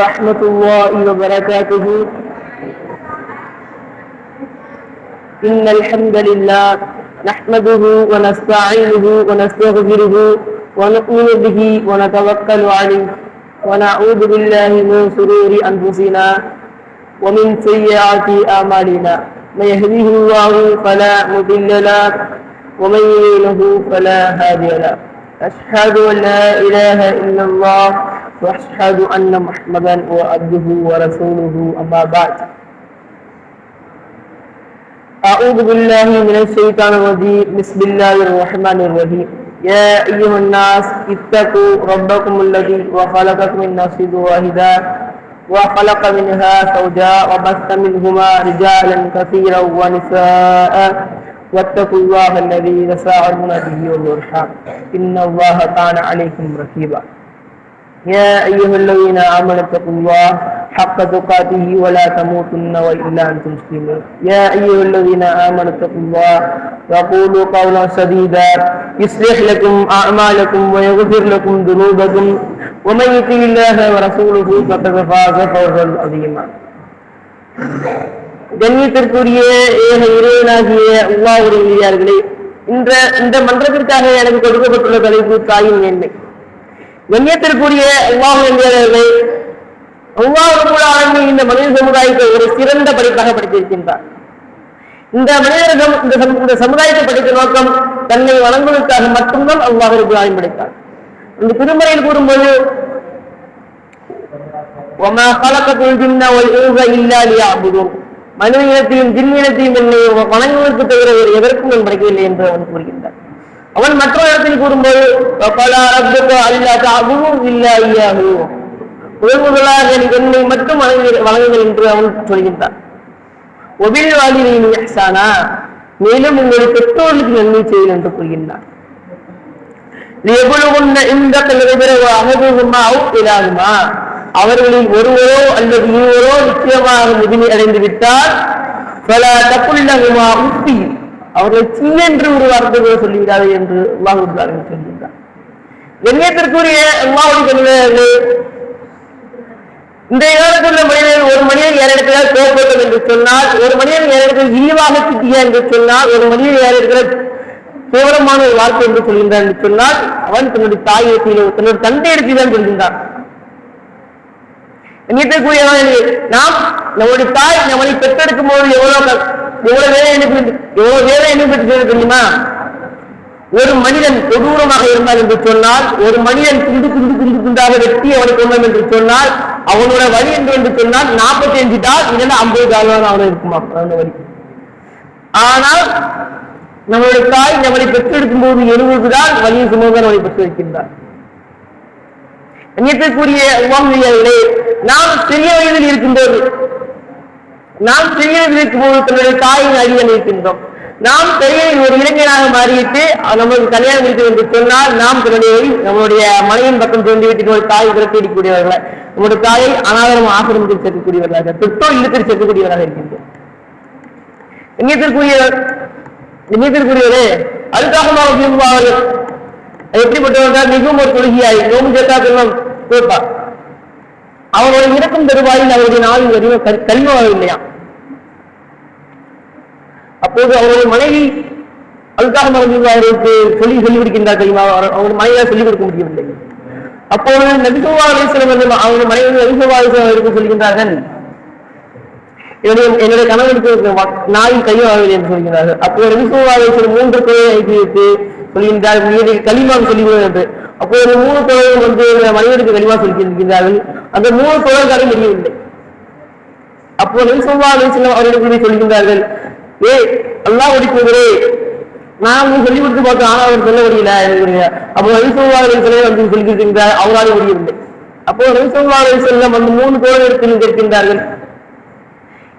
ورحمة الله وبركاته. إن الحمد لله نحمده ونستعينه ونستغفره ونؤمن به ونتوكل عليه ونعوذ بالله من شرور أنفسنا ومن سيئات أعمالنا. من يهده الله فلا مضل له ومن يضلله فلا هادي له. أشهد أن لا إله إلا الله وأشهد أن محمدا عبده ورسوله أما بعد. أعوذ بالله من الشيطان الرجيم. بسم الله الرحمن الرحيم. يا أيها الناس اتقوا ربكم الذي وخلقكم من نفس واحدة وخلق منها زوجا وبث منهما رجالا كثيرا ونساء. واتقوا الله الذي تساءلون به والأرحام. إن الله كان عليكم رقيبا. يا ايها الذين امنوا اتقوا الله حق تقاته ولا تموتن والا انتم مسلمون يا ايها الذين امنوا اتقوا الله وقولوا قولا سديدا يصلح لكم اعمالكم ويغفر لكم ذنوبكم ومن يطع الله ورسوله فقد فاز فوزا عظيما கண்ணியத்திற்குரிய ஏக இறைவனாகிய அல்லாவுடையார்களே இந்த இந்த மன்றத்திற்காக எனக்கு கொடுக்கப்பட்டுள்ள தலைப்பு தாயின் மேன்மை கண்ணியத்திற்குரிய அல்லாஹர்களே அல்லாஹ் இந்த மனித சமுதாயத்தை ஒரு சிறந்த படிப்பாக படித்திருக்கின்றார் இந்த மனிதர்கள் இந்த சமு- இந்த சமுதாயத்தை படித்த நோக்கம் தன்னை வழங்குவதற்காக மட்டும்தான் அல்லாஹ் இப்ராஹிம் படைத்தார் இந்த திருமறையில் கூறும்போது وما خلقت الجن والانس الا ليعبدون மனித இனத்தையும் ஜின் இனத்தையும் என்னை வணங்குவதற்கு தவிர வேறு எதற்கும் நான் படைக்கவில்லை என்று அவன் கூறுகின்றான் அவன் மற்ற இடத்தில் கூறும்போது "வகல எனக்கு நீ என்னை மட்டும் வழங்குங்கள் என்று அவன் சொல்கின்றான் ஒபில் வாலினின் இஹ்சானா மேலும் உங்களுடைய பெற்றோர்களுக்கு நன்மை செய்யுங்கள் என்று கூறுகின்றான் லியபுலுகுன்ன இந்த நிரபிர அவர்களில் ஒருவரோ அல்லது இருவரோ நிச்சயமாக முதுமை அடைந்து விட்டால் பல தப்புள்ளகுமா உத்தியும் அவர்கள் சீ என்று ஒரு வார்த்தை கூட சொல்லிவிடாது என்று அல்லாஹ் சொல்கின்றார் கண்ணியத்திற்குரிய அல்லாவுடைய இந்த காலத்துள்ள மனிதன் ஒரு மனிதன் யாரிடத்துல கோபப்படும் என்று சொன்னால் ஒரு மனிதன் இடத்துல இழிவாக திட்டிய என்று சொன்னால் ஒரு மனிதன் இடத்துல தீவிரமான ஒரு வார்த்தை என்று சொல்கின்றான் என்று சொன்னால் அவன் தன்னுடைய தாயிடத்திலோ தன்னுடைய தந்தை தான் சொல்கின்றான். எண்ணியத்திற்குரியவர்களே, நாம் நம்முடைய தாய் நம்மளை பெற்றெடுக்கும் போது எவ்வளவு எவ்வளவு வேலை அனுப்பி எவ்வளவு வேலை அனுப்பிட்டு தெரியுமா? ஒரு மனிதன் கொடூரமாக இருந்தால் என்று சொன்னால் ஒரு மனிதன் துண்டு துண்டு துண்டு துண்டாக வெட்டி அவனை கொண்டான் என்று சொன்னால் அவனோட வழி என்று என்று சொன்னால் நாற்பத்தி அஞ்சு டால் இல்லைன்னா ஐம்பது டாலர் அவனை இருக்குமா? அந்த வழி ஆனால் நம்மளுடைய தாய் நம்மளை பெற்றெடுக்கும் போது எழுபது தான் வலியை அவனை பெற்று வைக்கின்றார் எண்ணத்திற்குரிய உமாமியார்களே நாம் சிறிய வயதில் இருக்கின்றது நாம் சிறிய போது தன்னுடைய தாயின் அடியில் இருக்கின்றோம் நாம் பெரிய ஒரு இளைஞனாக மாறிவிட்டு நமக்கு கல்யாணம் இருக்கு என்று சொன்னால் நாம் தன்னுடைய நம்மளுடைய மனைவியின் பக்கம் தோன்றி விட்டு ஒரு தாயை விரட்டியடிக்கக்கூடியவர்கள் நம்முடைய தாயை அனாதரம் ஆசிரமத்தில் சேர்க்கக்கூடியவர்களாக பெற்றோர் இல்லத்தில் சேர்க்கக்கூடியவர்களாக இருக்கின்றோம் எண்ணத்திற்குரிய இணையத்திற்குரியவரே அதுக்காக விரும்புவார்கள் எப்படிப்பட்டவர்கள்? மிகவும் ஒரு கொள்கையாய் நோம்பு சேர்த்தா சொல்லும் கேட்பா அவருடைய இறக்கும் தருவாயில் அவருடைய நாளில் வரையும் கல்வாக இல்லையா அப்போது அவருடைய மனைவி அதுக்காக மனைவி அவருக்கு சொல்லி சொல்லி கொடுக்கின்றார் தெரியுமா? அவர் அவருடைய மனைவியால் சொல்லிக் கொடுக்க முடியவில்லை. அப்போது நபிசுவா அலிஸ்லம் அவருடைய மனைவி நபிசுவா அலிஸ்லம் அவருக்கு சொல்கின்றார்கள் என்னுடைய என்னுடைய கணவனுக்கு நாய் கையாகவில்லை என்று சொல்கிறார்கள் அப்போ நபிசுவா மூன்று தொழிலை அனுப்பி வைத்து சொல்கின்றார் நீ களிமான் சொல்லுகிறது என்று. அப்போ இந்த மூணு தோழர்கள் வந்து மனிதனுக்கு களிமா சொல்லியிருக்கின்றார்கள். அந்த மூணு தொழில்காரும் தெரியவில்லை அப்போ நபிசுவா அலிஸ்லம் அவர்களுக்கு சொல்கின்றார்கள். ஏ அல்லா ஒடிக்குவரே நான் உங்களுக்கு சொல்லி கொடுத்து பார்த்தோம் ஆனால் அவர் சொல்ல முடியல எனக்கு அப்போ நபிசுவா அலிஸ்லம் வந்து சொல்லியிருக்கின்றார் அவரால் முடியவில்லை. அப்போ நபிசுவா அலிஸ்லம் அந்த மூணு தோழர்களுக்கு கேட்கின்றார்கள்.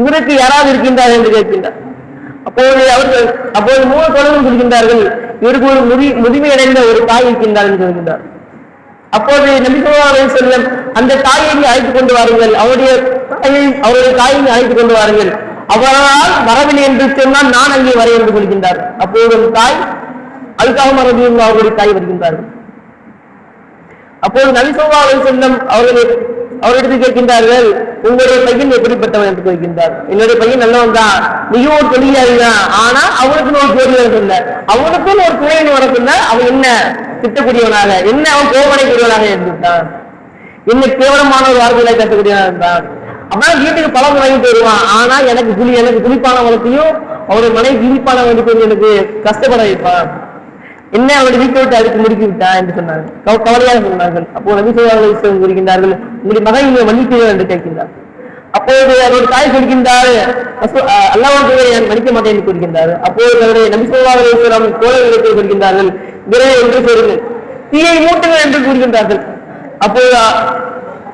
இவருக்கு யாராவது இருக்கின்றார் என்று கேட்கின்றார். அப்போது அவர்கள் அப்போது மூணு தொடர்பு சொல்கின்றார்கள் இவருக்கு ஒரு முதி முதுமை அடைந்த ஒரு தாய் இருக்கின்றார் என்று சொல்கின்றார். அப்போது நபிசுல்லா செல்லம் அந்த தாயை அழைத்துக் கொண்டு வாருங்கள். அவருடைய தாயை அவருடைய தாயை அழைத்துக் கொண்டு வாருங்கள். அவரால் வரவில்லை என்று சொன்னால் நான் அங்கே வரை என்று சொல்கின்றார். அப்போது ஒரு தாய் அதுக்காக மரபியும் அவருடைய தாய் வருகின்றார்கள். அப்போது நபிசல்லா செல்லம் அவர்கள் அவரிடத்து கேட்கின்றார்கள் உங்களுடைய பையன் எப்படிப்பட்டவன்? என்று கேட்கின்றார். என்னுடைய பையன் நல்லவன் தான். மிகவும் தொழிலாளி தான் ஆனா அவனுக்கு ஒரு ஜோடி வரதில்லை அவனுக்கும் ஒரு துணையின் வரக்குள்ள அவன் என்ன? திட்டக்கூடியவனாக? என்ன அவன் கோவடைக்கூடியவனாக இருந்துட்டான் என்ன கேவலமான ஒரு வார்த்தைகளை கட்டக்கூடியவனாக இருந்தான் அவன் வீட்டுக்கு பழம் வாங்கிட்டு வருவான். ஆனா எனக்கு புலி எனக்கு புளிப்பான வளர்த்தையும் அவருடைய மனைவி புளிப்பான வளர்த்தையும் எனக்கு கஷ்டப்பட வைப்பான். என்ன அவரை வீட்டை விட்டு அதுக்கு முடுக்கி விட்டா என்று சொன்னாங்க கவலையாக சொன்னார்கள் அப்போ நபி சொல்லி கூறுகின்றார்கள் உங்களுடைய மகன் இங்கே மன்னிப்பீர்கள் என்று கேட்கின்றார். அப்போது அவருடைய தாய் சொல்கின்றார் அல்லாஹ் நான் மன்னிக்க மாட்டேன் என்று கூறுகின்றார் அப்போது அவருடைய நபி கோலை கோலங்களுக்கு சொல்கின்றார்கள் விரைவு என்று சொல்லுங்கள் தீயை மூட்டுங்கள் என்று கூறுகின்றார்கள். அப்போது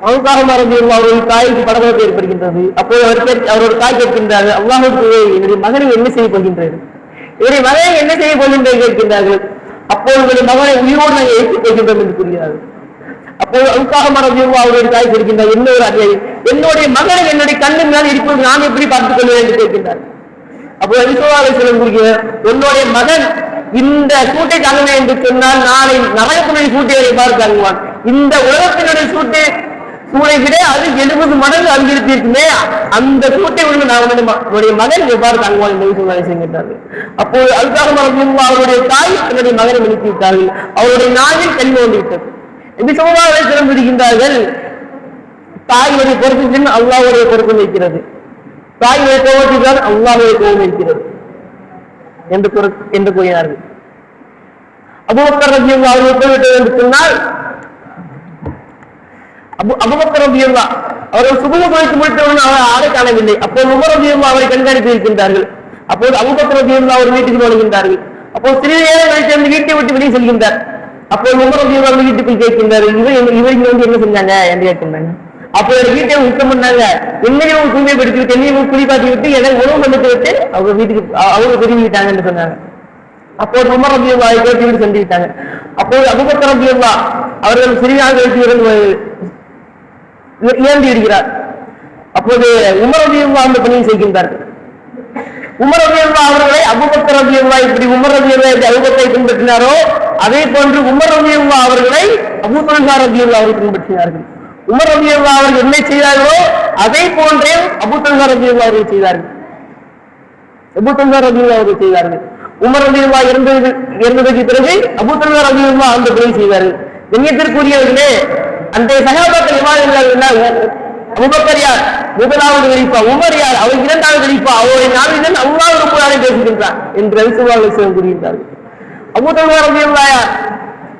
அவருக்காக மறந்து அவருடைய தாய்க்கு படபடப்பு ஏற்படுகின்றது. அப்போது அவர் கேட்க- அவரோட தாய் கேட்கின்றார்கள் அல்லாஹுக்கு என்னுடைய மகனை என்ன செய்ய போகின்றது இவருடைய மகனை என்ன செய்ய போகின்றது கேட்கின்றார்கள். அப்போது உங்களுடைய மகனை உயிரோடு நாங்கள் ஏற்றுக் கொள்கின்றோம் என்று கூறுகிறார்கள் அப்போது அவுக்காக மறந்து அவருடைய தாய் கேட்கின்றார் என்ன ஒரு அநியாயம் என்னுடைய மகனை என்னுடைய கண்ணு மேல் இருப்பது நான் எப்படி பார்த்துக் கொள்வேன்? என்று கேட்கின்றார். அப்போ அலிசோவாவை சொல்லக்கூடிய உன்னுடைய மகன் இந்த சூட்டை தாங்குவேன் என்று சொன்னால் நாளை நரகத்தினுடைய சூட்டை பார்த்து தாங்குவான் இந்த உலகத்தினுடைய சூட்டை கூரை விட அது எழுபது மடங்கு அதிகரித்திருக்குமே அந்த சூட்டை விட நான் உன்னுடைய ம- மகன் எவ்வாறு தாங்குவான் என்று சொல்வாரை செய்கின்றார்கள் அப்போது அதுக்காக மறந்து அவருடைய தாய் தன்னுடைய மகனை நிறுத்தி விட்டார்கள் அவருடைய நாவில் கல்வி வந்து விட்டது எப்படி சோமாவை சிறந்திருக்கின்றார்கள் தாயுடைய பொறுப்பு அல்லாவுடைய பொறுப்பு வைக்கிறது. தாயுடைய கோபத்துடன் அல்லாவுடைய கோபம் வைக்கிறது. என்று என்று கூறினார்கள். அபுபக்கர் ரபி அவர்கள் போய்விட்டது என்று சொன்னால் அபு அவர்கள் சுகும முடித்தவுடன் அவர் ஆளை காணவில்லை. அப்போது உமர் அவரை கண்காணித்து இருக்கின்றார்கள். அப்போது அபுபக்கர் அவர் வீட்டுக்கு நுழைகின்றார்கள். அப்போது சிறிது நேரம் கழித்து அந்த வீட்டை விட்டு வெளியே செல்கின்றார். அப்போது உமர் ரபி அவர் வீட்டுக்குள் கேட்கின்றார் இவர் என்ன- இங்க வந்து என்ன செஞ்சாங்க? என்று கேட்கின்றாங்க. அப்போ வீட்டை சுத்தம் பண்ணாங்க என்னையும் தூய்மைப்படுத்தி விட்டு என்னையும் குளிப்பாட்டி விட்டு எனக்கு உணவு சமைத்து விட்டு அவங்க வீட்டுக்கு அவங்க திரும்பி விட்டாங்க என்று சொன்னாங்க. அப்போ உமர் ரபி அல்லா கேட்டு விட்டு சென்று விட்டாங்க அப்போது அபுபக்கர் ரபி அல்லா அவர்கள் சிறிதாக கழித்து இருந்து இழந்து விடுகிறார் அப்போது உமர் அந்த பணியை செய்கின்றார்கள். உமர் அவர்களை அபுபக்கர் ரபி இப்படி உமர் ரபி எப்படி அபுபக்கரை பின்பற்றினாரோ அதே போன்று உமர் ரபி அவர்களை அபுபக்கர் ரபி அவர்கள் பின்பற்றினார்கள். உமர் ரபி அல்லா அவர்கள் என்ன செய்தார்களோ அதே போன்றே அபுத்தல்கா ரபி அல்லா அவர்கள் செய்தார்கள். அபுத்தல்கா ரபி அல்லா அவர்கள் செய்தார்கள். உமர் ரபி அல்லா இறந்தது இறந்ததுக்கு பிறகு அபுத்தல்கா ரபி அல்லா அந்த பணியை செய்தார்கள். கண்ணியத்திற்குரியவர்களே அந்த சகாபாக்கள் விவாதங்கள் அபுபக்கர் யார்? முதலாவது கலிப்பா உமர் யார்? அவர் இரண்டாவது கலிப்பா அவருடைய நாளிதன் அல்லாஹ் ரப்பலாலே பேசுகின்றார் என்று ரவிசுவாக கூறுகின்றார்கள். அபுதல்வா ரபி அல்லா யார்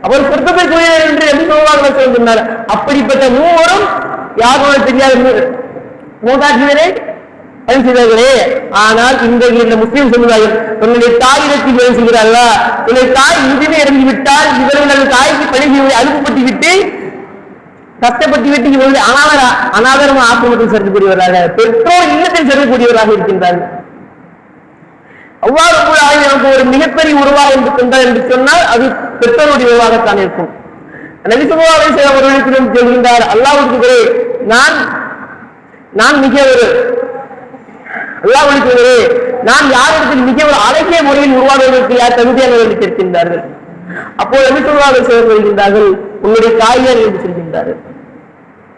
அவர் சொர்க்கத்திற்குரியவர் என்று எபிசோவாக சொன்னார். அப்படிப்பட்ட மூவரும் யாரோட தெரியாத மூ- மூதாட்டினரே செய்தார்களே ஆனால் இன்றைக்கு இந்த முஸ்லிம் சமுதாயம் தன்னுடைய தாயிடத்தில் வேலை செய்கிறார்களா? தன்னுடைய தாய் இதுவே இறங்கி விட்டால் இவர்கள் தாய்க்கு பணி செய்வதை அனுப்பப்பட்டு விட்டு கஷ்டப்பட்டு வீட்டுக்கு இவர்கள் அனாதர அனாதரமா ஆசிரமத்தில் செல்லக்கூடியவராக பெற்றோர் இல்லத்தில் செல்லக்கூடியவராக இருக்கின்றார்கள். அவ்வாறு கூட நமக்கு ஒரு மிகப்பெரிய உருவாக என்று கொண்டார் என்று சொன்னால் அது பெற்றோருடைய உருவாகத்தான் இருக்கும். நபிசுமாவை அவர்களுக்கு சொல்கின்றார் அல்லாவுக்கு நான் நான் மிக ஒரு அல்லாவுக்கு பிறகு நான் யாரிடத்தில் மிக ஒரு அழகிய முறையில் உருவாடுவதற்கு யார் தகுதியானவர் என்று கேட்கின்றார்கள். அப்போது நபிசுமாவை செய்து வருகின்றார்கள் உங்களுடைய தாயார் என்று சொல்கின்றார்கள்.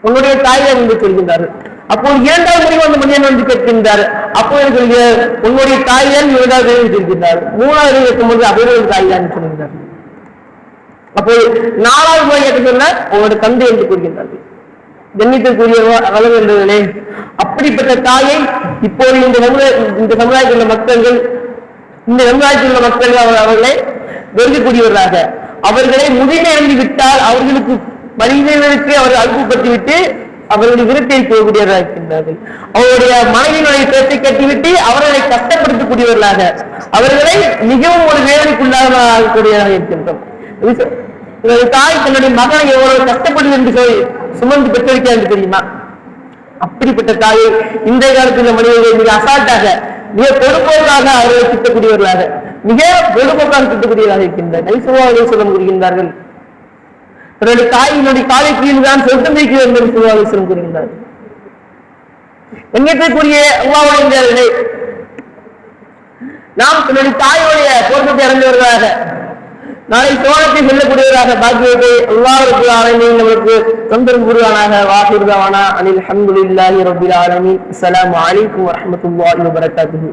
உன்னுடைய தாயார் என்று சொல்கின்றார்கள் அப்போது இரண்டாவது முறை அந்த மனிதன் வந்து கேட்கின்றார். அப்போ சொல்கிறார் உன்னுடைய தாயார் இரண்டாவது என்று சொல்கின்றார் மூணாவது போது அவருடைய தாயார் சொல்கின்றார் அப்போது நாலாவது முறை கேட்க சொன்ன உங்களுடைய தந்தை என்று கூறுகின்றார்கள். கண்ணியத்திற்குரிய வளர்கின்றவர்களே அப்படிப்பட்ட தாயை இப்போது இந்த சமுதாய இந்த சமுதாயத்தில் உள்ள மக்கள்கள் இந்த சமுதாயத்தில் உள்ள மக்கள் அவர் அவர்களை வெறுக்கக்கூடியவர்களாக அவர்களை முதுமை இறங்கி விட்டால் அவர்களுக்கு மனிதர்களுக்கு அவர் அழுப்புப்பட்டு அவருடைய அவர்களுடைய விருத்தை இருக்கின்றார்கள் அவருடைய மனைவியினுடைய பேச்சை கட்டிவிட்டு அவர்களை கஷ்டப்படுத்தக்கூடியவர்களாக அவர்களை மிகவும் ஒரு வேலைக்குள்ளாக ஆகக்கூடியவராக இருக்கின்றோம் உங்களுடைய தாய் தன்னுடைய மகனை எவ்வளவு கஷ்டப்படுது என்று சொல்லி சுமந்து பெற்றிருக்கிறார் என்று தெரியுமா? அப்படிப்பட்ட தாயை இன்றைய காலத்தில் மனிதர்கள் மிக அசால்ட்டாக மிக பொறுப்போக்காக அவர்களை திட்டக்கூடியவர்களாக மிக பொறுப்போக்காக திட்டக்கூடியவர்களாக இருக்கின்றனர். நைசுவாவை சொல்ல என்னுடைய தன்னுடைய தாயினுடைய காலை கீழ் தான் சொர்க்கம் இருக்கிறது என்று சுவாவை கூறுகின்றார். கூறுகின்றார்கள் எங்கேற்கக்கூடிய அல்லாவுடைய நாம் தன்னுடைய தாயோடைய பொருத்தத்தை இறந்தவர்களாக நாளை சோழத்தை செல்லக்கூடியவராக பாக்கியத்தை அல்லாவிற்கு ஆலமீன் நம்மளுக்கு தொந்தரவு புரிவானாக வாசிர்தாவானா அனில் அல்ஹம்துலில்லாஹி ரப்பில் ஆலமீன். அஸ்லாம் அலைக்கும் வரஹ்மத்துல்லாஹி வபரகாத்துஹு.